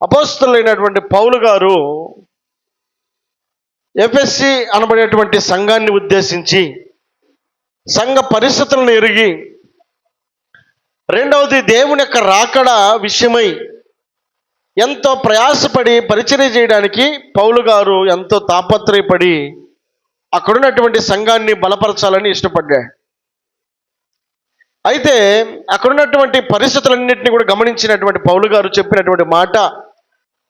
అపోస్తులైనటువంటి పౌలు గారు ఎఫ్ఎస్సి అనబడేటువంటి సంఘాన్ని ఉద్దేశించి సంఘ పరిస్థితులను ఎరిగి రెండవది దేవుని యొక్క రాకడ విషయమై ఎంతో ప్రయాసపడి పరిచయం చేయడానికి పౌలు గారు ఎంతో తాపత్రయపడి అక్కడున్నటువంటి సంఘాన్ని బలపరచాలని ఇష్టపడ్డాడు అయితే అక్కడున్నటువంటి పరిస్థితులన్నింటినీ కూడా గమనించినటువంటి పౌలు గారు చెప్పినటువంటి మాట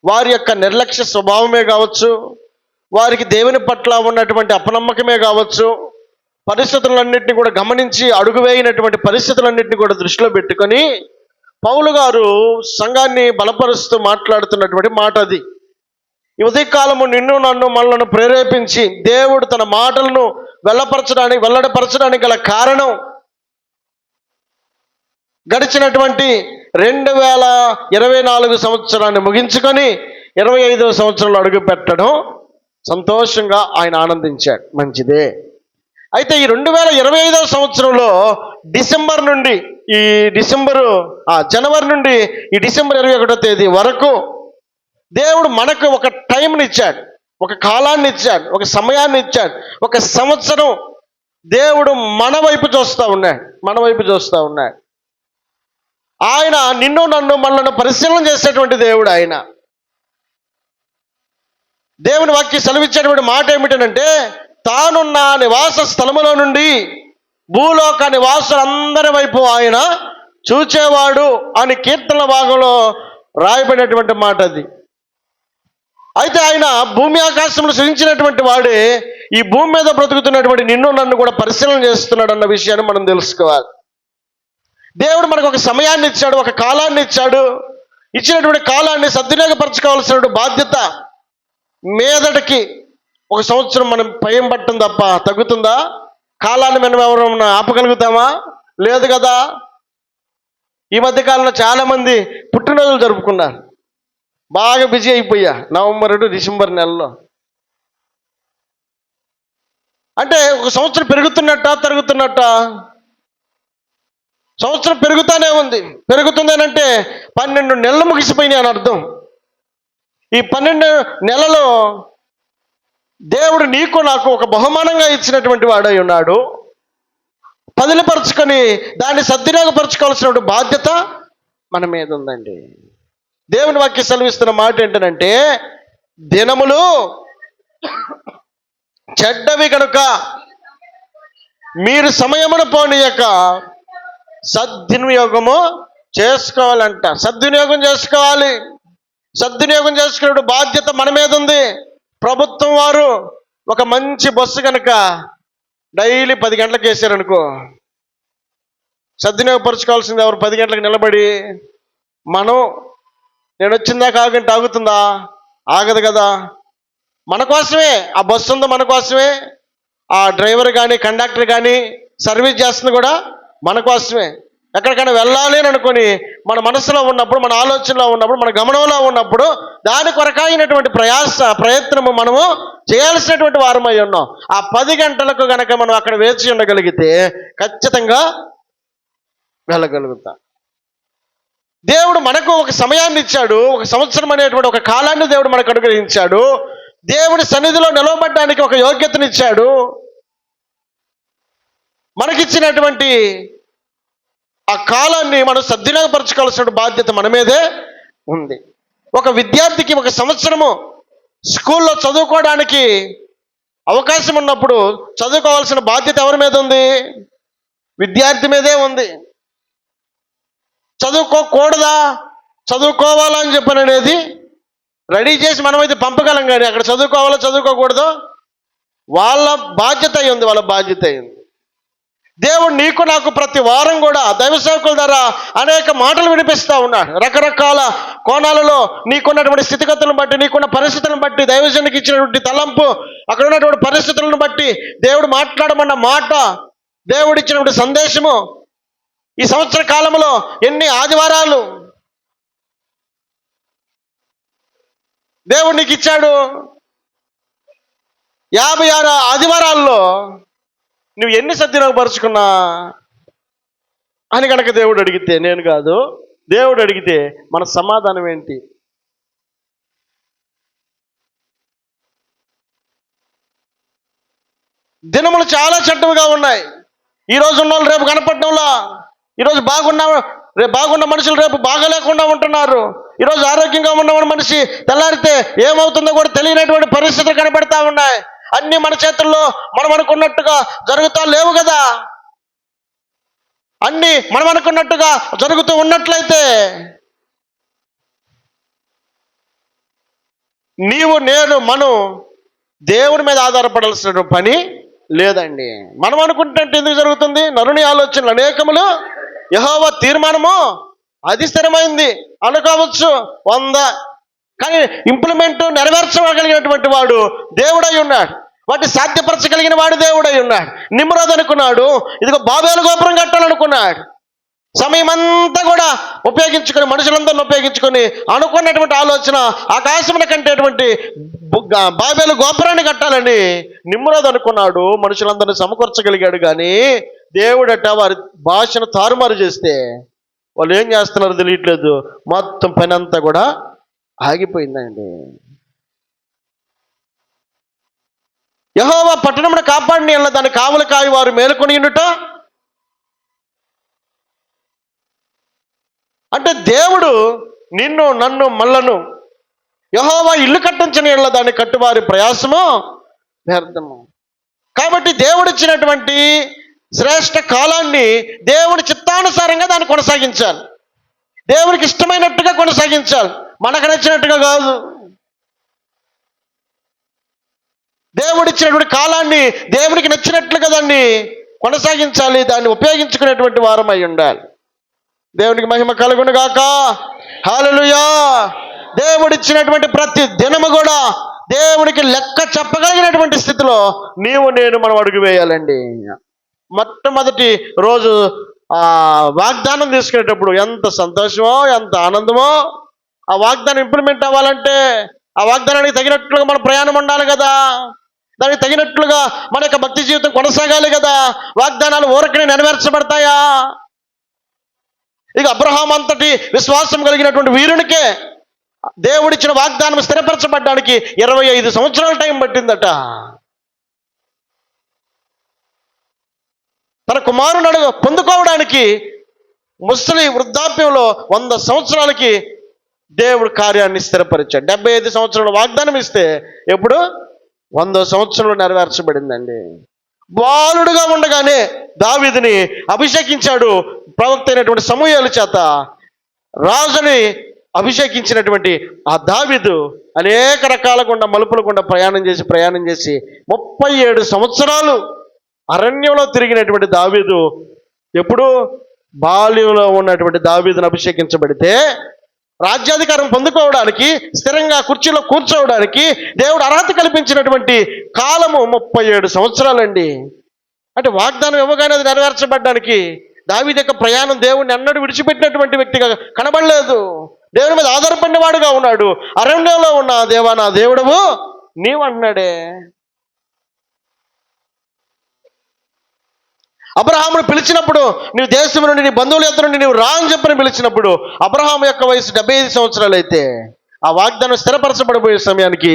వారి యొక్క నిర్లక్ష్య స్వభావమే కావచ్చు వారికి దేవుని పట్ల ఉన్నటువంటి అపనమ్మకమే కావచ్చు పరిస్థితులన్నింటినీ కూడా గమనించి అడుగువేయినటువంటి పరిస్థితులన్నింటినీ కూడా దృష్టిలో పెట్టుకొని పౌలు గారు సంఘాన్ని బలపరుస్తూ మాట్లాడుతున్నటువంటి మాట అది. ఉదయకాలము నిన్ను నన్ను మనలను ప్రేరేపించి దేవుడు తన మాటలను వెళ్ళపరచడానికి వెల్లడపరచడానికి గల కారణం గడిచినటువంటి రెండు వేల ఇరవై నాలుగు సంవత్సరాన్ని ముగించుకొని ఇరవై ఐదవ సంవత్సరంలో అడుగు పెట్టడం సంతోషంగా ఆయన ఆనందించాడు. మంచిదే. అయితే ఈ రెండు వేల ఇరవై ఐదవ సంవత్సరంలో డిసెంబర్ నుండి ఈ డిసెంబరు ఆ, జనవరి నుండి ఈ డిసెంబర్ ఇరవై ఒకటో తేదీ వరకు దేవుడు మనకు ఒక టైంని ఇచ్చాడు ఒక కాలాన్ని ఇచ్చాడు ఒక సమయాన్ని ఇచ్చాడు ఒక సంవత్సరం దేవుడు మన వైపు చూస్తూ ఉన్నాడు మన వైపు చూస్తూ ఉన్నాడు. ఆయన నిన్ను నన్ను మనల్ని పరిశీలన చేసేటువంటి దేవుడు ఆయన. దేవుని వాక్య సెలవిచ్చేటువంటి మాట ఏమిటనంటే తానున్న నివాస స్థలములో నుండి భూలోక నివాసులందరి వైపు ఆయన చూచేవాడు అని కీర్తన భాగంలో రాయబడినటువంటి మాట అది. అయితే ఆయన భూమి ఆకాశంలో సృజించినటువంటి వాడే ఈ భూమి మీద బ్రతుకుతున్నటువంటి నిన్ను నన్ను కూడా పరిశీలన చేస్తున్నాడు అన్న విషయాన్ని మనం తెలుసుకోవాలి. దేవుడు మనకు ఒక సమయాన్ని ఇచ్చాడు ఒక కాలాన్ని ఇచ్చాడు. ఇచ్చినటువంటి కాలాన్ని సద్వినియోగపరచుకోవాల్సిన బాధ్యత మీదటికి ఒక సంవత్సరం మనం భయం పట్టం తప్ప తగ్గుతుందా? కాలాన్ని మనం ఎవరైనా ఆపగలుగుతామా? లేదు కదా. ఈ మధ్య కాలంలో చాలామంది పుట్టినరోజులు జరుపుకున్నారు. బాగా బిజీ అయిపోయా నవంబర్ టు డిసెంబర్ నెలలో. అంటే ఒక సంవత్సరం పెరుగుతున్నట్ట తరుగుతున్నట్ట? సంవత్సరం పెరుగుతానే ఉంది. పెరుగుతుందనంటే పన్నెండు నెలలు ముగిసిపోయినాయి అని అర్థం. ఈ పన్నెండు నెలలో దేవుడు నీకు నాకు ఒక బహుమానంగా ఇచ్చినటువంటి వాడై ఉన్నాడు. పదిలపరుచుకొని దాన్ని సద్వినియోగపరచుకోవాల్సిన బాధ్యత మన మీద ఉందండి. దేవుని వాక్య సెలవిస్తున్న మాట ఏంటంటే దినములు చెడ్డవి కనుక మీరు సమయమును పోనీయక సద్వినియోగము చేసుకోవాలంట. సద్వినియోగం చేసుకోవాలి. సద్వినియోగం చేసుకునే బాధ్యత మన మీద ఉంది. ప్రభుత్వం వారు ఒక మంచి బస్సు కనుక డైలీ పది గంటలకు వేసారనుకో సద్వినియోగపరచుకోవాల్సింది ఎవరు పది గంటలకు నిలబడి మనం నేను వచ్చిందాక ఆగంటే ఆగుతుందా? ఆగదు కదా. మన కోసమే ఆ బస్సు ఉందో మన కోసమే. ఆ డ్రైవర్ కానీ కండక్టర్ కానీ సర్వీస్ చేస్తుంది కూడా మన కోసమే. ఎక్కడికైనా వెళ్ళాలి అని అనుకొని మన మనసులో ఉన్నప్పుడు మన ఆలోచనలో ఉన్నప్పుడు మన గమనంలో ఉన్నప్పుడు దాని కొరకాయినటువంటి ప్రయాస ప్రయత్నము మనము చేయాల్సినటువంటి వారమై ఉన్నాం. ఆ పది గంటలకు గనక మనం అక్కడ వేచి ఉండగలిగితే ఖచ్చితంగా వెళ్ళగలుగుతాం. దేవుడు మనకు ఒక సమయాన్ని ఇచ్చాడు. ఒక సంవత్సరం అనేటువంటి ఒక కాలాన్ని దేవుడు మనకు అనుగ్రహించాడు. దేవుడి సన్నిధిలో నిలవబడ్డానికి ఒక యోగ్యతనిచ్చాడు మనకిచ్చినటువంటి ఆ కాలాన్ని మనం సద్వినియోగపరచుకోవాల్సిన బాధ్యత మన మీదే ఉంది. ఒక విద్యార్థికి ఒక సంవత్సరము స్కూల్లో చదువుకోవడానికి అవకాశం ఉన్నప్పుడు చదువుకోవాల్సిన బాధ్యత ఎవరి మీద ఉంది? విద్యార్థి మీదే ఉంది. చదువుకోకూడదా? చదువుకోవాలా అని చెప్పని అనేది రెడీ చేసి మనమైతే పంపగలం కానీ అక్కడ చదువుకోవాలో చదువుకోకూడదు? వాళ్ళ బాధ్యత అయి ఉంది వాళ్ళ బాధ్యత అయింది దేవుడు నీకు నాకు ప్రతి వారం కూడా దైవ సేవకుల ద్వారా అనేక మాటలు వినిపిస్తూ ఉన్నాడు. రకరకాల కోణాలలో నీకున్నటువంటి స్థితిగతులను బట్టి నీకున్న పరిస్థితులను బట్టి దైవజనికి ఇచ్చినటువంటి తలంపు అక్కడ ఉన్నటువంటి పరిస్థితులను బట్టి దేవుడు మాట్లాడమన్న మాట దేవుడు ఇచ్చినటువంటి సందేశము ఈ సంవత్సర కాలంలో ఎన్ని ఆదివారాలు దేవుడు నీకు ఇచ్చాడు? యాభై ఆరు ఆదివారాల్లో నువ్వు ఎన్ని సద్వినియోగపరుచుకున్నా అని కనుక దేవుడు అడిగితే నేను కాదు. దేవుడు అడిగితే మన సమాధానం ఏంటి? దినములు చాలా చెడ్డవిగా ఉన్నాయి. ఈరోజు ఉన్న వాళ్ళు రేపు కనపడటంలా. ఈరోజు బాగున్న రేపు బాగున్న మనుషులు రేపు బాగలేకుండా ఉంటున్నారు. ఈరోజు ఆరోగ్యంగా ఉన్న మనిషి తెల్లారితే ఏమవుతుందో కూడా తెలియనటువంటి పరిస్థితులు కనపడతా ఉన్నాయి. అన్ని మన చేతుల్లో మనం అనుకున్నట్టుగా జరుగుతా లేవు కదా. అన్ని మనం అనుకున్నట్టుగా జరుగుతూ ఉన్నట్లయితే నీవు నేను మనం దేవుడి మీద ఆధారపడాల్సిన పని లేదండి. మనం అనుకుంటే ఎందుకు జరుగుతుంది? నరుని ఆలోచనలు అనేకములు. యహోవ తీర్మానము అది స్థిరమైంది అనుకోవచ్చు వంద. కానీ ఇంప్లిమెంట్ నెరవేర్చగలిగినటువంటి వాడు దేవుడై ఉన్నాడు. వాటిని సాధ్యపరచగలిగిన వాడు దేవుడై ఉన్నాడు. నిమ్రోద్ అనుకున్నాడు ఇదిగో బాబేలు గోపురం కట్టాలనుకున్నాడు. సమయం అంతా కూడా ఉపయోగించుకొని మనుషులందరిని ఉపయోగించుకొని అనుకున్నటువంటి ఆలోచన ఆకాశముల కంటేటువంటి బాబేలు గోపురాన్ని కట్టాలని నిమ్రోద్ అనుకున్నాడు. మనుషులందరిని సమకూర్చగలిగాడు కానీ దేవుడట వారి భాషను తారుమారు చేస్తే వాళ్ళు ఏం చేస్తున్నారో తెలియట్లేదు. మొత్తం పని అంతా కూడా ఆగిపోయిందండి. యహోవా పట్టణమును కాపాడిని అన్న దాని కావలు కాయి వారు మేలుకొని ఉండుట? అంటే దేవుడు నిన్ను నన్ను మళ్ళను యహోవా ఇల్లు కట్టించిన ఇళ్ళ దాన్ని కట్టువారి ప్రయాసము వ్యర్థము. కాబట్టి దేవుడిచ్చినటువంటి శ్రేష్ట కాలాన్ని దేవుడి చిత్తానుసారంగా దాన్ని కొనసాగించాలి. దేవునికి ఇష్టమైనట్టుగా కొనసాగించాలి. మనకు నచ్చినట్టుగా కాదు. దేవుడిచ్చినటువంటి కాలాన్ని దేవుడికి నచ్చినట్లుగా దాన్ని కొనసాగించాలి దాన్ని ఉపయోగించుకునేటువంటి వారం అయి ఉండాలి. దేవునికి మహిమ కలుగును గాక. హాలలుయా దేవుడిచ్చినటువంటి ప్రతి దినము కూడా దేవునికి లెక్క చెప్పగలిగినటువంటి స్థితిలో నీవు నేను మనం అడుగు వేయాలండి. మొట్టమొదటి రోజు ఆ వాగ్దానం తీసుకునేటప్పుడు ఎంత సంతోషమో ఎంత ఆనందమో ఆ వాగ్దానం ఇంప్లిమెంట్ అవ్వాలంటే ఆ వాగ్దానానికి తగినట్లుగా మన ప్రయాణం ఉండాలి కదా. దానికి తగినట్లుగా మన యొక్క భక్తి జీవితం కొనసాగాలి కదా. వాగ్దానాలు ఊరకనే నెరవేర్చబడతాయా? ఇక అబ్రహాం అంతటి విశ్వాసం కలిగినటువంటి వీరునికే దేవుడిచ్చిన వాగ్దానం స్థిరపరచబడ్డానికి ఇరవై ఐదు సంవత్సరాల టైం పట్టిందట. తన కుమారుడు పొందుకోవడానికి ముసలి వృద్ధాప్యంలో వంద సంవత్సరాలకి దేవుడు కార్యాన్ని స్థిరపరిచాడు. డెబ్బై ఐదు సంవత్సరంలో వాగ్దానం ఇస్తే ఎప్పుడు? వంద సంవత్సరంలో నెరవేర్చబడిందండి. బాలుడుగా ఉండగానే దావీదుని అభిషేకించాడు ప్రవక్త అయినటువంటి సమూహాల చేత. రాజుని అభిషేకించినటువంటి ఆ దావిదు అనేక రకాల గుండా మలుపుల గుండా ప్రయాణం చేసి ప్రయాణం చేసి ముప్పై ఏడు సంవత్సరాలు అరణ్యంలో తిరిగినటువంటి దావీదు ఎప్పుడు? బాల్యంలో ఉన్నటువంటి దావీదును అభిషేకించబడితే రాజ్యాధికారం పొందుకోవడానికి స్థిరంగా కుర్చీలో కూర్చోవడానికి దేవుడు అర్హత కల్పించినటువంటి కాలము ముప్పై ఏడు సంవత్సరాలండి. అంటే వాగ్దానం ఇవ్వగానే అది నెరవేర్చబడ్డానికి దావీదు యొక్క ప్రయాణం దేవుడిని అన్నడు విడిచిపెట్టినటువంటి వ్యక్తిగా కనబడలేదు. దేవుని మీద ఆధారపడిన వాడుగా ఉన్నాడు. అరణ్యంలో ఉన్న దేవా నా దేవుడవు నీవు అబ్రహామును పిలిచినప్పుడు నీవు దేశం నుండి నీ బంధువుల యొక్క నుండి నీవు రా అని చెప్పని పిలిచినప్పుడు అబ్రహాం యొక్క వయసు డెబ్బై ఐదు సంవత్సరాలు అయితే ఆ వాగ్దానం స్థిరపరచబడిపోయే సమయానికి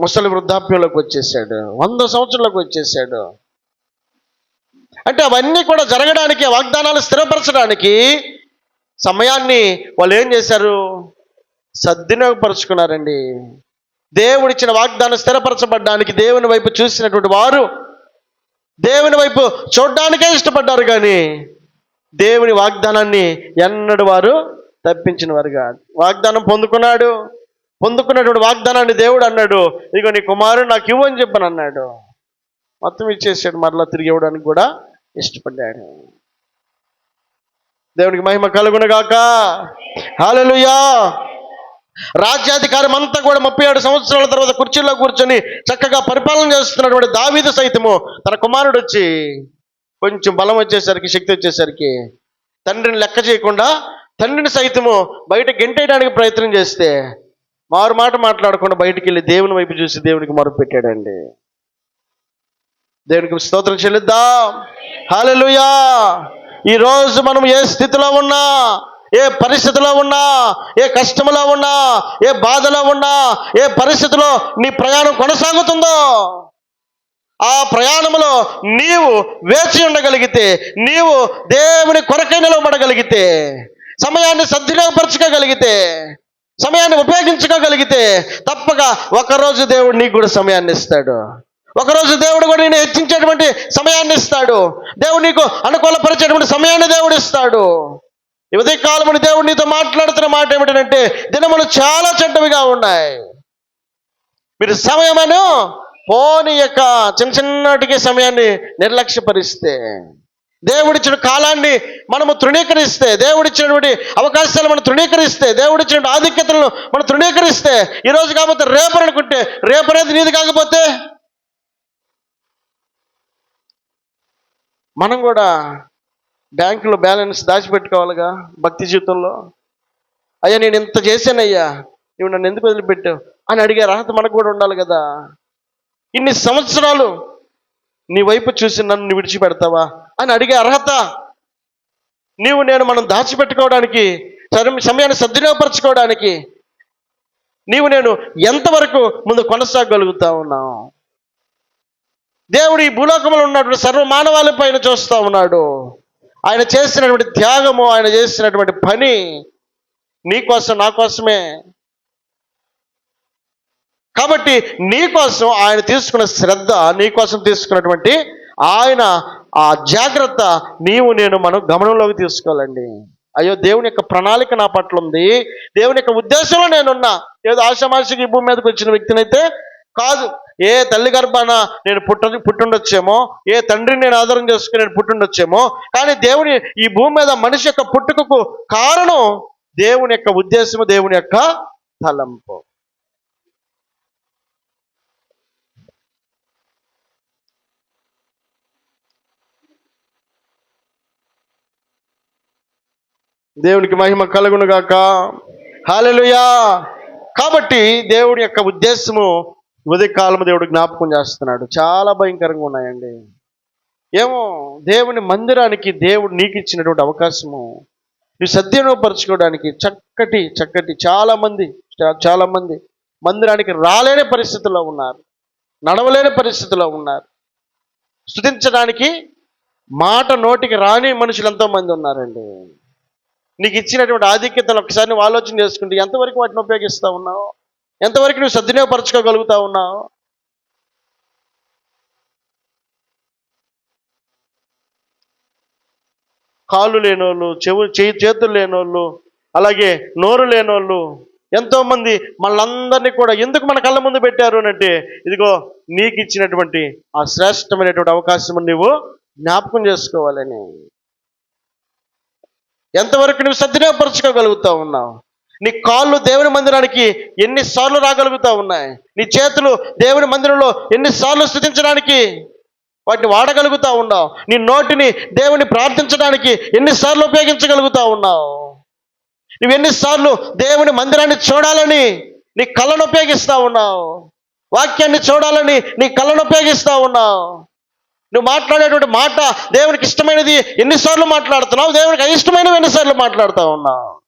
ముసలి వృద్ధాప్యంలోకి వచ్చేసాడు. వంద సంవత్సరాలకు వచ్చేసాడు. అంటే అవన్నీ కూడా జరగడానికి వాగ్దానాలు స్థిరపరచడానికి సమయాన్ని వాళ్ళు ఏం చేశారు? సద్వినియోగపరుచుకున్నారండి. దేవుడిచ్చిన వాగ్దానం స్థిరపరచబడడానికి దేవుని వైపు చూసినటువంటి వారు దేవుని వైపు చూడడానికే ఇష్టపడ్డారు కానీ దేవుని వాగ్దానాన్ని ఎన్నడు వారు తప్పించిన వారు కాదు. వాగ్దానం పొందుకున్నాడు. పొందుకున్నటువంటి వాగ్దానాన్ని దేవుడు అన్నాడు. ఇగో నీ కుమారుడు నాకు ఇవ్వు అని చెప్పని అన్నాడు. మొత్తం ఇచ్చేసాడు. మరలా తిరిగి ఇవ్వడానికి కూడా ఇష్టపడ్డాడు. దేవునికి మహిమ కలుగునగాక హాలలుయా రాజ్యాధికారం అంతా కూడా ముప్పై ఏడు సంవత్సరాల తర్వాత కుర్చీలో కూర్చొని చక్కగా పరిపాలన చేస్తున్నటువంటి దావీదు సైతము తన కుమారుడు వచ్చి కొంచెం బలం వచ్చేసరికి శక్తి వచ్చేసరికి తండ్రిని లెక్క చేయకుండా తండ్రిని సైతము బయట గెంటేయడానికి ప్రయత్నం చేస్తే మారు మాట మాట్లాడకుండా బయటికి వెళ్ళి దేవుని వైపు చూసి దేవునికి మరుపు పెట్టాడండి. దేవునికి స్తోత్రం చెల్లిద్దాం. హాలెలుయా ఈ రోజు మనం ఏ స్థితిలో ఉన్నా ఏ పరిస్థితిలో ఉన్నా ఏ కష్టంలో ఉన్నా ఏ బాధలో ఉన్నా ఏ పరిస్థితిలో నీ ప్రయాణం కొనసాగుతుందో ఆ ప్రయాణంలో నీవు వేచి ఉండగలిగితే నీవు దేవుని కొరకై నిలవబడగలిగితే సమయాన్ని సద్వినియోగపరచుకోగలిగితే సమయాన్ని ఉపయోగించుకోగలిగితే తప్పక ఒకరోజు దేవుడు నీకు కూడా సమయాన్ని ఇస్తాడు. ఒకరోజు దేవుడు కూడా నేను హెచ్చించేటువంటి సమయాన్ని ఇస్తాడు. దేవుడు నీకు అనుకూలపరిచేటువంటి సమయాన్ని దేవుడు ఇస్తాడు. ఈ ఉదయ కాలముని దేవుడు నీతో మాట్లాడుతున్న మాట ఏమిటంటే దినములు చాలా చెడ్డవిగా ఉన్నాయి. మీరు సమయమను పోని యొక్క చిన్న చిన్నటికి సమయాన్ని నిర్లక్ష్యపరిస్తే దేవుడిచ్చిన కాలాన్ని మనము తృణీకరిస్తే దేవుడిచ్చినటువంటి అవకాశాలు మనం తృణీకరిస్తే దేవుడిచ్చిన ఆధిక్యతలను మనం తృణీకరిస్తే ఈ రోజు కాకపోతే రేపు అనుకుంటే రేపనేది నీది కాకపోతే మనం కూడా బ్యాంకులో బ్యాలెన్స్ దాచిపెట్టుకోవాలిగా భక్తి జీవితంలో. అయ్యా నేను ఇంత చేశానయ్యా నువ్వు నన్ను ఎందుకు వదిలిపెట్టావు అని అడిగే అర్హత మనకు కూడా ఉండాలి కదా. ఇన్ని సంవత్సరాలు నీ వైపు చూసి నన్ను విడిచిపెడతావా అని అడిగే అర్హత నీవు నేను మనం దాచిపెట్టుకోవడానికి సమయాన్ని సద్వినియోగపరచుకోవడానికి నీవు నేను ఎంతవరకు ముందు కొనసాగలుగుతా ఉన్నావు? దేవుడు ఈ భూలోకంలో ఉన్నటువంటి సర్వ మానవాళి పైన చూస్తూ ఉన్నాడు. ఆయన చేసినటువంటి త్యాగము ఆయన చేసినటువంటి పని నీ కోసం నా కోసమే. కాబట్టి నీకోసం ఆయన తీసుకున్న శ్రద్ధ నీకోసం తీసుకున్నటువంటి ఆయన ఆ జాగ్రత్త నీవు నేను మనం గమనంలోకి తీసుకోవాలండి. అయ్యో దేవుని యొక్క ప్రణాళిక నా పట్ల ఉంది. దేవుని యొక్క ఉద్దేశంలో నేనున్నా. ఏదో ఆశామాషికి ఈ భూమి మీదకి వచ్చిన వ్యక్తినైతే కాదు ఏ తల్లి గర్భాన నేను పుట్ట పుట్టుండొచ్చేమో ఏ తండ్రిని నేను ఆధారం చేసుకుని నేను పుట్టుండొచ్చేమో కానీ దేవుని ఈ భూమి మీద మనిషి యొక్క పుట్టుకకు కారణం దేవుని యొక్క ఉద్దేశము దేవుని యొక్క తలంపు. దేవునికి మహిమ కలుగును గాక. హాలెలుయా కాబట్టి దేవుడి యొక్క ఉద్దేశము ఉదయకాలం దేవుడు జ్ఞాపకం చేస్తున్నాడు. చాలా భయంకరంగా ఉన్నాయండి. ఏమో దేవుని మందిరానికి దేవుడు నీకు ఇచ్చినటువంటి అవకాశము నువ్వు సద్వినియోగపరచుకోవడానికి చక్కటి చక్కటి చాలామంది చాలామంది మందిరానికి రాలేని పరిస్థితుల్లో ఉన్నారు. నడవలేని పరిస్థితిలో ఉన్నారు. స్థుతించడానికి మాట నోటికి రాని మనుషులు ఎంతోమంది ఉన్నారండి. నీకు ఇచ్చినటువంటి ఆధిక్యతలు ఒకసారి నువ్వు ఆలోచన చేసుకుంటే ఎంతవరకు వాటిని ఉపయోగిస్తూ ఉన్నావు? ఎంతవరకు నువ్వు సద్వినియోగపరచుకోగలుగుతా ఉన్నావు? కాళ్ళు లేనోళ్ళు చెవు చేయి చేతులు లేనోళ్ళు అలాగే నోరు లేనోళ్ళు ఎంతోమంది మనందరినీ కూడా ఎందుకు మన కళ్ళ ముందు పెట్టారు అంటే ఇదిగో నీకు ఇచ్చినటువంటి ఆ శ్రేష్టమైనటువంటి అవకాశం నువ్వు జ్ఞాపకం చేసుకోవాలని. ఎంతవరకు నువ్వు సద్వినియోగపరచుకోగలుగుతా ఉన్నావు? నీ కాళ్ళు దేవుని మందిరానికి ఎన్నిసార్లు రాగలుగుతా ఉన్నాయి? నీ చేతులు దేవుని మందిరంలో ఎన్నిసార్లు స్థుతించడానికి వాటిని వాడగలుగుతా ఉన్నావు? నీ నోటిని దేవుని ప్రార్థించడానికి ఎన్నిసార్లు ఉపయోగించగలుగుతా ఉన్నావు? నువ్వు ఎన్నిసార్లు దేవుని మందిరాన్ని చూడాలని నీ కళ్ళను ఉపయోగిస్తా ఉన్నావు? వాక్యాన్ని చూడాలని నీ కళ్ళను ఉపయోగిస్తా ఉన్నావు? నువ్వు మాట్లాడేటువంటి మాట దేవునికి ఇష్టమైనది ఎన్నిసార్లు మాట్లాడుతున్నావు? దేవునికి అయిష్టమైనవి ఎన్నిసార్లు మాట్లాడుతూ ఉన్నావు?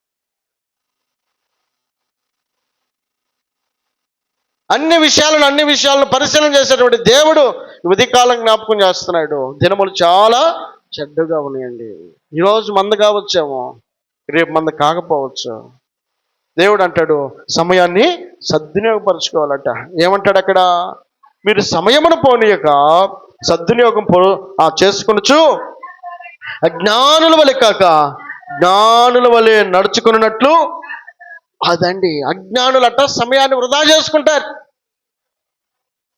అన్ని విషయాలను అన్ని విషయాలను పరిశీలన చేసేటువంటి దేవుడు ఉదయకాలం జ్ఞాపకం చేస్తున్నాడు. దినములు చాలా చెడ్డగా ఉన్నాయండి. ఈరోజు మంద కావచ్చేమో రేపు మంద కాకపోవచ్చు. దేవుడు అంటాడు సమయాన్ని సద్వినియోగపరచుకోవాలట. ఏమంటాడు అక్కడ? మీరు సమయమును పోనీయక సద్వినియోగం పో ఆ చేసుకొనొచ్చు అజ్ఞానుల వలె కాక జ్ఞానుల వలె నడుచుకున్నట్లు అదండి. అజ్ఞానులట సమయాన్ని వృధా చేసుకుంటారు.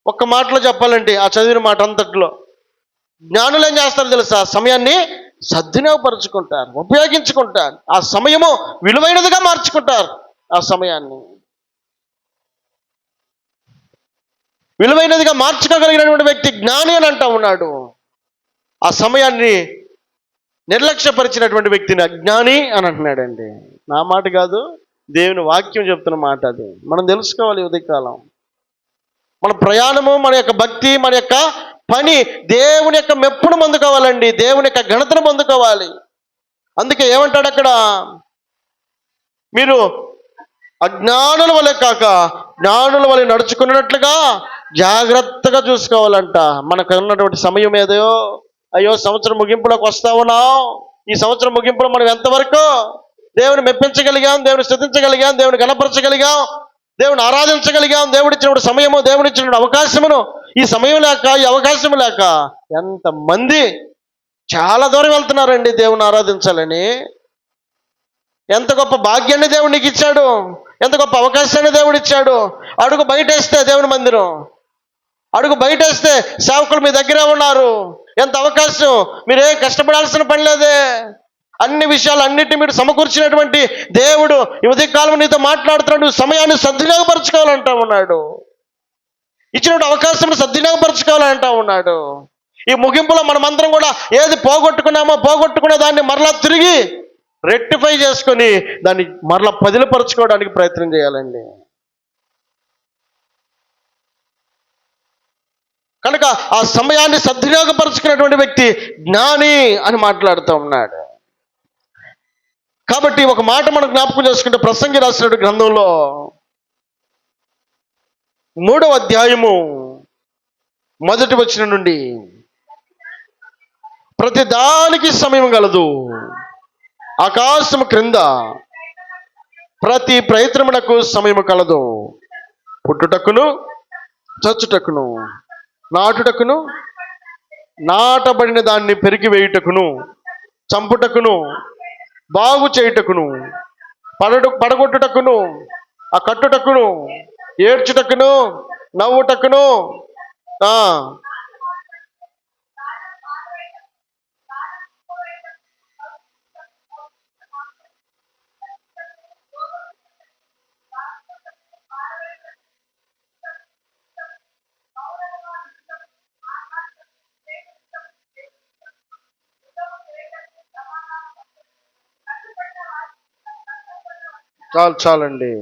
ఒక్క మాటలో చెప్పాలంటే ఆ చదివిన మాట అంతట్లో. జ్ఞానులు ఏం చేస్తారు తెలుసా? సమయాన్ని సద్వినియోగపరుచుకుంటారు ఉపయోగించుకుంటారు. ఆ సమయము విలువైనదిగా మార్చుకుంటారు ఆ సమయాన్ని. విలువైనదిగా మార్చుకోగలిగినటువంటి వ్యక్తి జ్ఞాని అని అంటా ఉన్నాడు. ఆ సమయాన్ని నిర్లక్ష్యపరిచినటువంటి వ్యక్తిని అజ్ఞాని అని అంటున్నాడండి. నా మాట కాదు దేవుని వాక్యం చెప్తున్న మాట అది. మనం తెలుసుకోవాలి ఉదయకాలం. మన ప్రయాణము మన యొక్క భక్తి మన యొక్క పని దేవుని యొక్క మెప్పును పొందుకోవాలండి. దేవుని యొక్క ఘనతను పొందుకోవాలి. అందుకే ఏమంటాడు అక్కడ? మీరు అజ్ఞానుల వలె కాక జ్ఞానుల వలె నడుచుకున్నట్లుగా జాగ్రత్తగా చూసుకోవాలంట. మనకు ఉన్నటువంటి సమయం ఏదో? అయ్యో సంవత్సరం ముగింపులోకి వస్తా ఉన్నాం. ఈ సంవత్సరం ముగింపులో మనం ఎంతవరకు? దేవుని మెప్పించగలిగాం దేవుని స్థుతించగలిగాం దేవుని గణపరచగలిగాం దేవుని ఆరాధించగలిగాం దేవుడు ఇచ్చినప్పుడు సమయము దేవుడు ఇచ్చినప్పుడు అవకాశమును. ఈ సమయం లేక ఈ అవకాశం లేక ఎంతమంది చాలా దూరం వెళ్తున్నారండి దేవుని ఆరాధించాలని. ఎంత గొప్ప భాగ్యాన్ని దేవుడు నీకు ఇచ్చాడు ఎంత గొప్ప అవకాశాన్ని దేవుడు ఇచ్చాడు అడుగు బయటేస్తే దేవుని మందిరం. అడుగు బయటేస్తే సేవకులు మీ దగ్గరే ఉన్నారు. ఎంత అవకాశం మీరేం కష్టపడాల్సిన పని లేదే. అన్ని విషయాలు అన్నిటిని మీరు సమకూర్చినటువంటి దేవుడు యువతి ఉదయ కాలం నీతో మాట్లాడుతున్నాడు. సమయాన్ని సద్వినియోగపరచుకోవాలంటా ఉన్నాడు. ఇచ్చినటువంటి అవకాశం సద్వినియోగపరచుకోవాలంటా ఉన్నాడు. ఈ ముగింపులో మనమందరం కూడా ఏది పోగొట్టుకున్నామో పోగొట్టుకునే దాన్ని మరలా తిరిగి రెక్టిఫై చేసుకొని దాన్ని మరలా పదిలపరచుకోవడానికి ప్రయత్నం చేయాలండి. కనుక ఆ సమయాన్ని సద్వినియోగపరుచుకున్నటువంటి వ్యక్తి జ్ఞాని అని మాట్లాడుతూ ఉన్నాడు. కాబట్టి ఒక మాట మనం జ్ఞాపకం చేసుకుంటే ప్రసంగి రాసినటువంటి గ్రంథంలో మూడవ అధ్యాయము మొదటి వచ్చిన నుండి ప్రతి దానికి సమయం గలదు. ఆకాశము క్రింద ప్రతి ప్రయత్నమునకు సమయం కలదు. పుట్టుటకును చచ్చుటకును నాటుటకును నాటబడిన దాన్ని పెరిగి వేయుటకును చంపుటకును బాగు చేయుటకును పడడు పడగొట్టుటకును ఆ కట్టుటకును ఏడ్చుటకును నవ్వుటకును చాలు చాలండి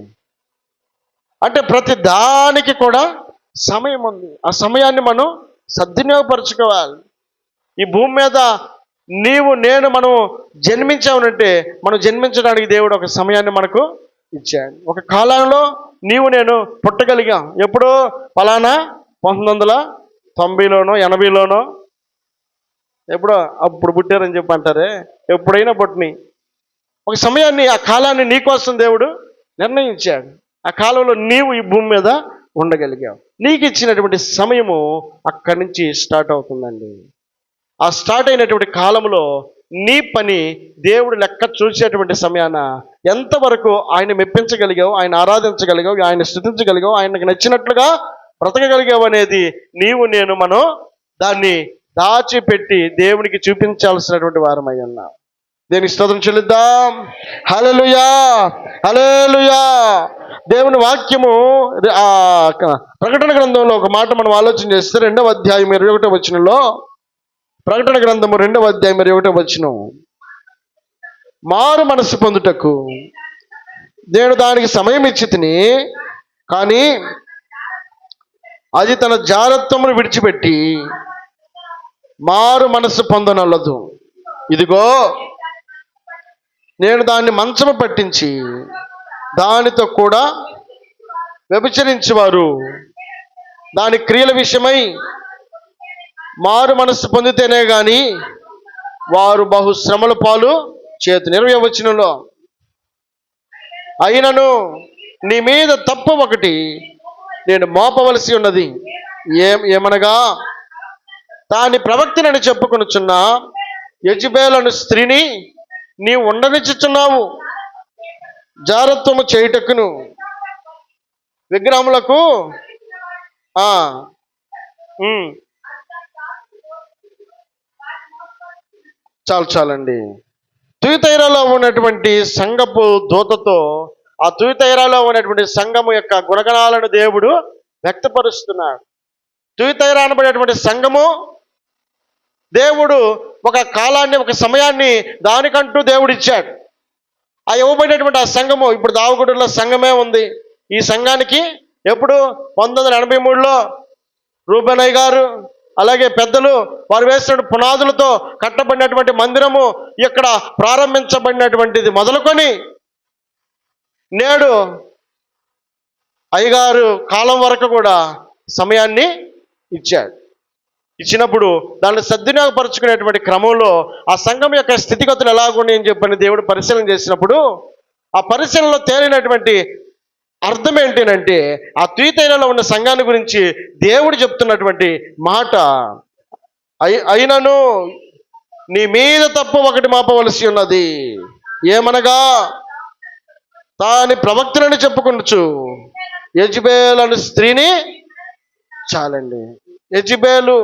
అంటే ప్రతి దానికి కూడా సమయం ఉంది. ఆ సమయాన్ని మనం సద్వినియోగపరచుకోవాలి. ఈ భూమి మీద నీవు నేను మనం జన్మించామనంటే మనం జన్మించడానికి దేవుడు ఒక సమయాన్ని మనకు ఇచ్చాడు. ఒక కాలంలో నీవు నేను పుట్టగలిగాం. ఎప్పుడో? ఫలానా పంతొమ్మిది వందల తొంభైలోనో ఎనభైలోనో. ఎప్పుడో? అప్పుడు పుట్టారని చెప్పి అంటారే? ఎప్పుడైనా పుట్టినాయి. ఒక సమయాన్ని ఆ కాలాన్ని నీకోసం దేవుడు నిర్ణయించాడు. ఆ కాలంలో నీవు ఈ భూమి మీద ఉండగలిగావు. నీకు ఇచ్చినటువంటి సమయము అక్కడి నుంచి స్టార్ట్ అవుతుందండి. ఆ స్టార్ట్ అయినటువంటి కాలంలో నీ పని దేవుడు లెక్క చూసేటువంటి సమయాన ఎంతవరకు ఆయన మెప్పించగలిగావు ఆయన ఆరాధించగలిగావు ఆయన స్థుతించగలిగావు ఆయనకు నచ్చినట్లుగా బ్రతకగలిగావు అనేది నీవు నేను మనం దాన్ని దాచిపెట్టి దేవునికి చూపించాల్సినటువంటి వారమై ఉన్నాం. దేని స్తోత్రం చెల్లిద్దాం? హలలుయా హలేలుయా దేవుని వాక్యము ఆ ప్రకటన గ్రంథంలో ఒక మాట మనం ఆలోచన చేస్తే రెండవ అధ్యాయం ఇరవై ఒకటో వచ్చినలో ప్రకటన గ్రంథము రెండవ అధ్యాయం ఇరవై ఒకటో వచ్చిన మారు మనసు పొందుటకు నేను దానికి సమయం ఇచ్చి తిని కానీ అది తన జారత్వమును విడిచిపెట్టి మారు మనసు పొందనల్లదు. ఇదిగో నేను దాన్ని మంచము పట్టించి దానితో కూడా వ్యభిచరించేవారు. దాని క్రియల విషయమై మారు మనస్సు పొందితేనే గాని వారు బహు శ్రమల పాలు చేతు ఇరవై వచనంలో అయినను నీ మీద తప్పు ఒకటి నేను మోపవలసి ఉన్నది. ఏం ఏమనగా తాని ప్రవక్తినని చెప్పుకొనుచున్న యజుబేలను స్త్రీని నీ ఉండనిచ్చుచున్నావు. జారత్వము చేయుటకును. విగ్రహములకు చాలు చాలండి. తుయితైరాలో ఉన్నటువంటి సంఘపు దూతతో ఆ తుయితైరాలో ఉన్నటువంటి సంఘము యొక్క గుణగణాలను దేవుడు వ్యక్తపరుస్తున్నాడు. తుయితైరా అనబడేటువంటి సంఘము దేవుడు ఒక కాలాన్ని ఒక సమయాన్ని దానికంటూ దేవుడు ఇచ్చాడు ఆ ఇవ్వబడినటువంటి ఆ సంఘము ఇప్పుడు దావగుడులో సంఘమే ఉంది. ఈ సంఘానికి ఎప్పుడు? పంతొమ్మిది వందల ఎనభై మూడులో రూపనయ్య గారు అలాగే పెద్దలు వారు వేసిన పునాదులతో కట్టబడినటువంటి మందిరము ఇక్కడ ప్రారంభించబడినటువంటిది. మొదలుకొని నేడు అయ్యగారు కాలం వరకు కూడా సమయాన్ని ఇచ్చాడు. ఇచ్చినప్పుడు దాన్ని సద్వినియోగపరచుకునేటువంటి క్రమంలో ఆ సంఘం యొక్క స్థితిగతులు ఎలాగున్నాయని అని చెప్పని దేవుడు పరిశీలన చేసినప్పుడు ఆ పరిశీలనలో తేలినటువంటి అర్థం ఏంటంటే ఆ త్రీతైనలో ఉన్న సంఘాన్ని గురించి దేవుడు చెప్తున్నటువంటి మాట అయి- అయినను నీ మీద తప్పు ఒకటి మాపవలసి ఉన్నది. ఏమనగా తాని ప్రవక్తులని చెప్పుకుంటూ యజ్బేల్ స్త్రీని చాలండి. యజ్బేలు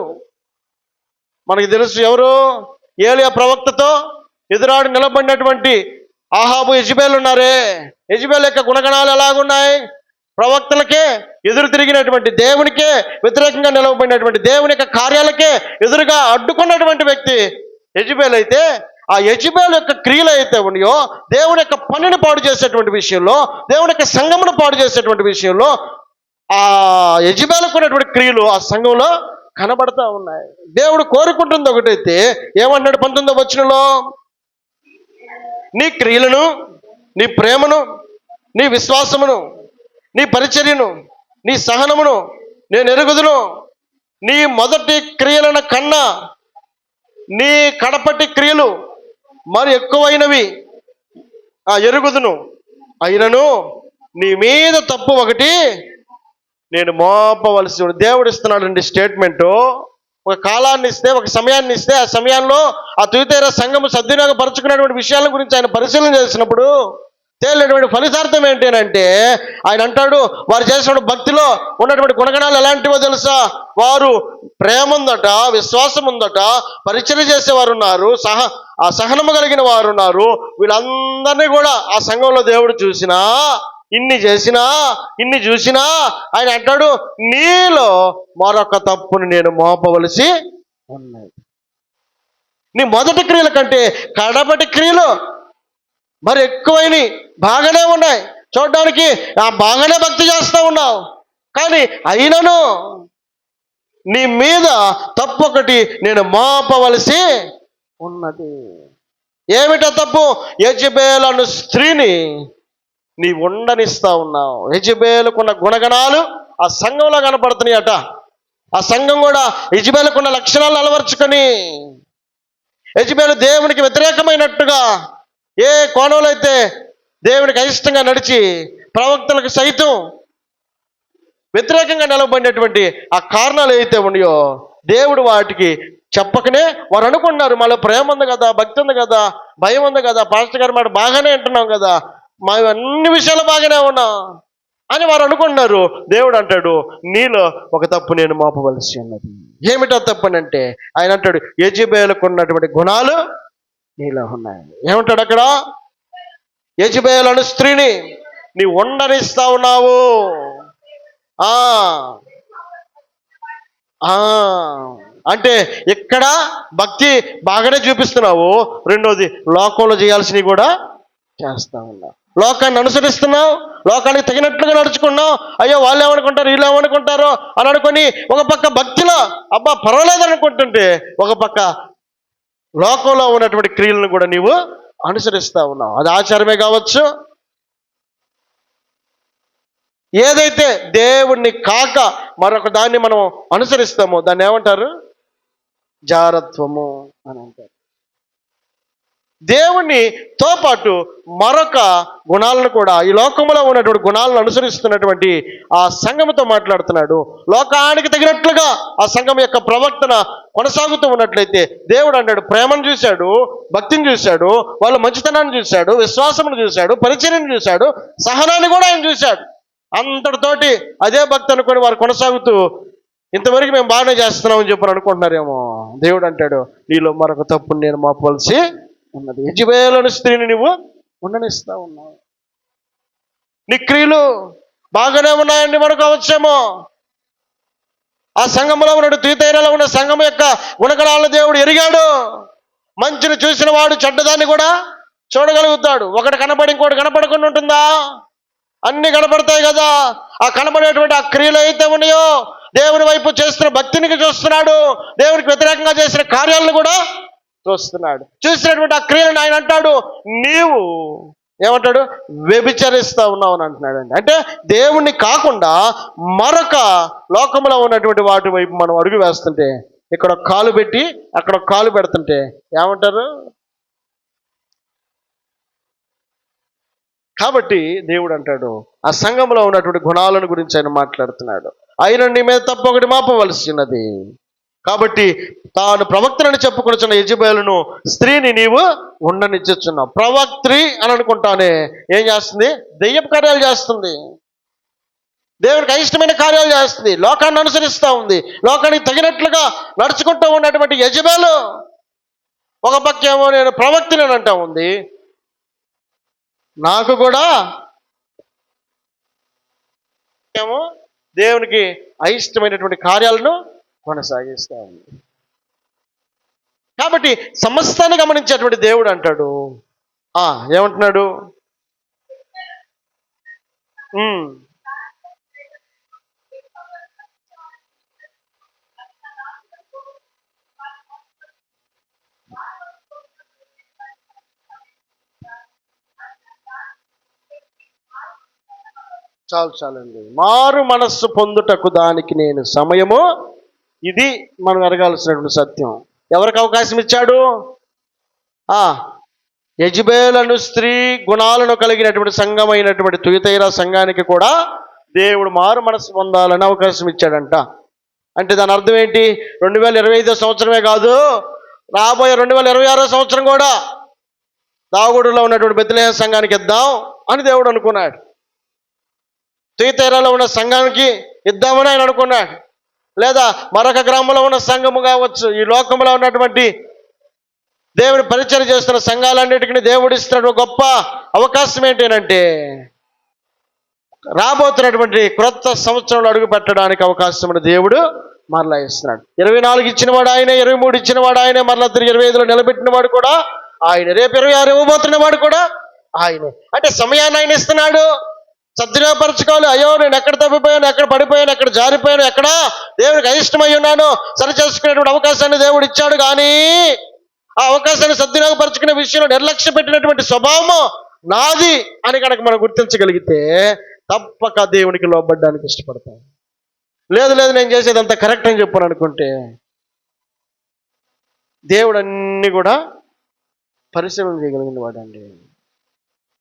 మనకి తెలుసు ఎవరు? ఏలియా ప్రవక్తతో ఎదురాడు నిలబడినటువంటి ఆహాబు యజ్బేలు ఉన్నారే. యజ్బేల్ యొక్క గుణగణాలు ఎలాగున్నాయి? ప్రవక్తలకే ఎదురు తిరిగినటువంటి దేవునికే వ్యతిరేకంగా నిలవబడినటువంటి దేవుని యొక్క కార్యాలకే ఎదురుగా అడ్డుకున్నటువంటి వ్యక్తి యజ్బేల్ అయితే ఆ యజ్బేల్ యొక్క క్రియలు అయితే ఉన్నాయో దేవుని యొక్క పనిని పాడు చేసేటువంటి విషయంలో దేవుని యొక్క సంగమును పాడు చేసేటువంటి విషయంలో ఆ యజమానుకున్నటువంటి క్రియలు ఆ సంఘంలో కనబడతా ఉన్నాయి. దేవుడు కోరుకుంటుంది ఒకటైతే ఏమన్నాడు పంతొమ్మిదో వచనంలో? నీ క్రియలను నీ ప్రేమను నీ విశ్వాసమును నీ పరిచర్యను నీ సహనమును నేను ఎరుగుదును. నీ మొదటి క్రియలను కన్నా నీ కడపటి క్రియలు మరి ఎక్కువైనవి. ఆ ఎరుగుదును. అయినను నీ మీద తప్పు ఒకటి నేను మోపవలసి దేవుడు ఇస్తున్నాడండి స్టేట్మెంటు. ఒక కాలాన్ని ఇస్తే ఒక సమయాన్ని ఇస్తే ఆ సమయంలో ఆ తుయితేర సంఘం సద్వినియోగపరుచుకున్నటువంటి విషయాల గురించి ఆయన పరిశీలన చేసినప్పుడు తేలినటువంటి ఫలితార్థం ఏంటంటే ఆయన అంటాడు వారు చేసిన భక్తిలో ఉన్నటువంటి గుణగణాలు ఎలాంటివో తెలుసా? వారు ప్రేమ ఉందట విశ్వాసం ఉందట పరిచయం చేసేవారు ఉన్నారు సహ ఆ సహనము కలిగిన వారు ఉన్నారు వీళ్ళందరినీ కూడా ఆ సంఘంలో దేవుడు చూసినా ఇన్ని చేసినా ఇన్ని చూసినా ఆయన అంటాడు నీలో మరొక తప్పుని నేను మోపవలసి ఉన్నది. నీ మొదటి క్రియల కంటే కడపటి క్రియలు మరి ఎక్కువైనవి బాగానే ఉన్నాయి. చూడడానికి ఆ బాగానే భక్తి చేస్తూ ఉన్నావు. కానీ అయినను నీ మీద తప్పు ఒకటి నేను మోపవలసి ఉన్నది. ఏమిటా తప్పు? యజ్బేలను స్త్రీని నీ ఉండనిస్తా ఉన్నావు యజ్బేలుకున్న గుణగణాలు ఆ సంఘంలో కనపడుతున్నాయట. ఆ సంఘం కూడా యజబేలుకున్న లక్షణాలు అలవర్చుకొని యజబేలు దేవునికి వ్యతిరేకమైనట్టుగా ఏ కోణంలో అయితే దేవునికి అయిష్టంగా నడిచి ప్రవక్తలకు సైతం వ్యతిరేకంగా నిలబడినటువంటి ఆ కారణాలు ఏవైతే ఉన్నాయో దేవుడు వాటికి చెప్పకనే వారు అనుకున్నారు మాలో ప్రేమ ఉంది కదా భక్తి ఉంది కదా భయం ఉంది కదా పాస్టర్ గారు మాట బాగానే అంటున్నాం కదా. మా అన్ని విషయాలు బాగానే ఉన్నాం అని వారు అనుకున్నారు. దేవుడు అంటాడు నీలో ఒక తప్పు నేను మోపవలసి ఉన్నది. ఏమిటో తప్పు అంటే ఆయన అంటాడు యజబేలకు ఉన్నటువంటి గుణాలు నీలో ఉన్నాయి. ఏమంటాడు అక్కడ? యజబేలను స్త్రీని నీ ఉండనిస్తా ఉన్నావు. ఆ. ఆ. అంటే ఇక్కడ భక్తి బాగానే చూపిస్తున్నావు రెండోది లోకంలో చేయాల్సినవి కూడా చేస్తా ఉన్నావు. లోకాన్ని అనుసరిస్తున్నావు లోకానికి తగినట్లుగా నడుచుకున్నావు. అయ్యో వాళ్ళు ఏమనుకుంటారు వీళ్ళు ఏమనుకుంటారో అని అనుకుని ఒక పక్క భక్తిలో అబ్బా పర్వాలేదు అనుకుంటుంటే ఒక పక్క లోకంలో ఉన్నటువంటి క్రియలను కూడా నీవు అనుసరిస్తా ఉన్నావు. అది ఆచారమే కావచ్చు. ఏదైతే దేవుణ్ణి కాక మరొక దాన్ని మనం అనుసరిస్తామో దాన్ని ఏమంటారు? జారత్వము అని అంటారు. దేవునితో పాటు మరొక గుణాలను కూడా ఈ లోకంలో ఉన్నటువంటి గుణాలను అనుసరిస్తున్నటువంటి ఆ సంఘముతో మాట్లాడుతున్నాడు. లోకానికి తగినట్లుగా ఆ సంఘం యొక్క ప్రవర్తన కొనసాగుతూ ఉన్నట్లయితే దేవుడు అన్నాడు ప్రేమను చూశాడు భక్తిని చూశాడు వాళ్ళ మంచితనాన్ని చూశాడు విశ్వాసమును చూశాడు పరిచర్యను చూశాడు సహనాన్ని కూడా ఆయన చూశాడు. అంతటితోటి అదే భక్తి అనుకొని వారు కొనసాగుతూ ఇంతవరకు మేము బాగానే చేస్తున్నామని చెప్పని అనుకుంటున్నారేమో. దేవుడు అంటాడు నీలో మరొక తప్పుని నేను మాపవలసి ఉన్నది. యజ్బేలోని స్త్రీని నువ్వు ఉండనిస్తా ఉన్నావు. నీ క్రియలు బాగానే ఉన్నాయండి మనకు అవచ్చేమో ఆ సంఘంలో ఉన్న తీతైనలో ఉన్న సంఘం యొక్క గుణగణాలను దేవుడు ఎరిగాడు. మంచిని చూసిన వాడు చెడ్డదాన్ని కూడా చూడగలుగుతాడు. ఒకటి కనపడి ఇంకోటి కనపడకుండా ఉంటుందా? అన్ని కనపడతాయి కదా. ఆ కనపడేటువంటి ఆ క్రియలు అయితే ఉన్నాయో దేవుని వైపు చేస్తున్న భక్తినికి చూస్తున్నాడు. దేవునికి వ్యతిరేకంగా చేసిన కార్యాలను కూడా చూస్తున్నాడు. చూసినటువంటి ఆ క్రియలను ఆయన అంటాడు నీవు ఏమంటాడు వ్యభిచరిస్తా ఉన్నావు అని అంటున్నాడు అండి అంటే దేవుణ్ణి కాకుండా మరొక లోకంలో ఉన్నటువంటి వాటి వైపు మనం అడుగు వేస్తుంటే ఇక్కడ కాలు పెట్టి అక్కడ కాలు పెడుతుంటే ఏమంటారు? కాబట్టి దేవుడు అంటాడు ఆ సంఘంలో ఉన్నటువంటి గుణాలను గురించి ఆయన మాట్లాడుతున్నాడు. ఆయన నీ మీద తప్ప ఒకటి మాపవలసినది కాబట్టి తాను ప్రవక్తనని చెప్పుకొనిచున్న యజబేలును స్త్రీని నీవు ఉండనిచ్చుచున్నావు. ప్రవక్త్రి అని అనుకుంటానే. ఏం చేస్తుంది? దెయ్యపు కార్యాలు చేస్తుంది. దేవునికి అయిష్టమైన కార్యాలు చేస్తుంది. లోకాన్ని అనుసరిస్తూ ఉంది. లోకానికి తగినట్లుగా నడుచుకుంటూ ఉన్నటువంటి యజబేలు ఒక పక్కేమో నేను ప్రవక్తిని అని అంటా ఉంది. నాకు కూడా ఏమో దేవునికి అయిష్టమైనటువంటి కార్యాలను కొనసాగిస్తా ఉంది. కాబట్టి సమస్తాన్ని గమనించేటువంటి దేవుడు అంటాడు. ఆ ఏమంటున్నాడు? చాలు చాలండి. మారు మనస్సు పొందుటకు దానికి నేను సమయము ఇది మనం ఎరగాల్సినటువంటి సత్యం. ఎవరికి అవకాశం ఇచ్చాడు? యజ్బేలను స్త్రీ గుణాలను కలిగినటువంటి సంఘమైనటువంటి తుయతైర సంఘానికి కూడా దేవుడు మారు మనసు పొందాలని అవకాశం ఇచ్చాడంట. అంటే దాని అర్థం ఏంటి? రెండు వేల ఇరవై ఐదో సంవత్సరమే కాదు రాబోయే రెండు వేల ఇరవై ఆరో సంవత్సరం కూడా దాగుడులో ఉన్నటువంటి బెత్తిలేహ సంఘానికి ఇద్దాం అని దేవుడు అనుకున్నాడు. తుయతైరాలో ఉన్న సంఘానికి ఇద్దామని ఆయన అనుకున్నాడు. లేదా మరొక గ్రామంలో ఉన్న సంఘము కావచ్చు ఈ లోకంలో ఉన్నటువంటి దేవుని పరిచయం చేస్తున్న సంఘాలన్నిటికీ దేవుడు ఇస్తున్న గొప్ప అవకాశం ఏంటంటే రాబోతున్నటువంటి క్రొత్త సంవత్సరంలో అడుగు పెట్టడానికి అవకాశం దేవుడు మరలా ఇస్తున్నాడు. ఇరవై నాలుగు ఇచ్చిన వాడు ఆయన ఇరవై మూడు ఇచ్చినవాడు ఆయన మరలా తిరిగి ఇరవై ఐదులో నిలబెట్టిన వాడు కూడా ఆయన. రేపు ఇరవై ఆరు ఇవ్వబోతున్న వాడు కూడా ఆయనే. అంటే సమయాన్ని ఆయన ఇస్తున్నాడు. సద్వినియోగపరచుకోవాలి. అయ్యో నేను ఎక్కడ తప్పిపోయాను ఎక్కడ పడిపోయాను ఎక్కడ జారిపోయాను ఎక్కడ దేవునికి అయిష్టమై ఉన్నాను. సరి చేసుకునేటువంటి అవకాశాన్ని దేవుడు ఇచ్చాడు కానీ ఆ అవకాశాన్ని సద్వినియోగపరచుకునే విషయంలో నిర్లక్ష్య పెట్టినటువంటి స్వభావము నాది అని కనుక మనం గుర్తించగలిగితే తప్పక దేవునికి లోబడ్డానికి ఇష్టపడతాం. లేదు లేదు నేను చేసేదంతా కరెక్ట్ అని చెప్పాను అనుకుంటే దేవుడు అన్ని కూడా పరిశీలన చేయగలిగిన వాడండి.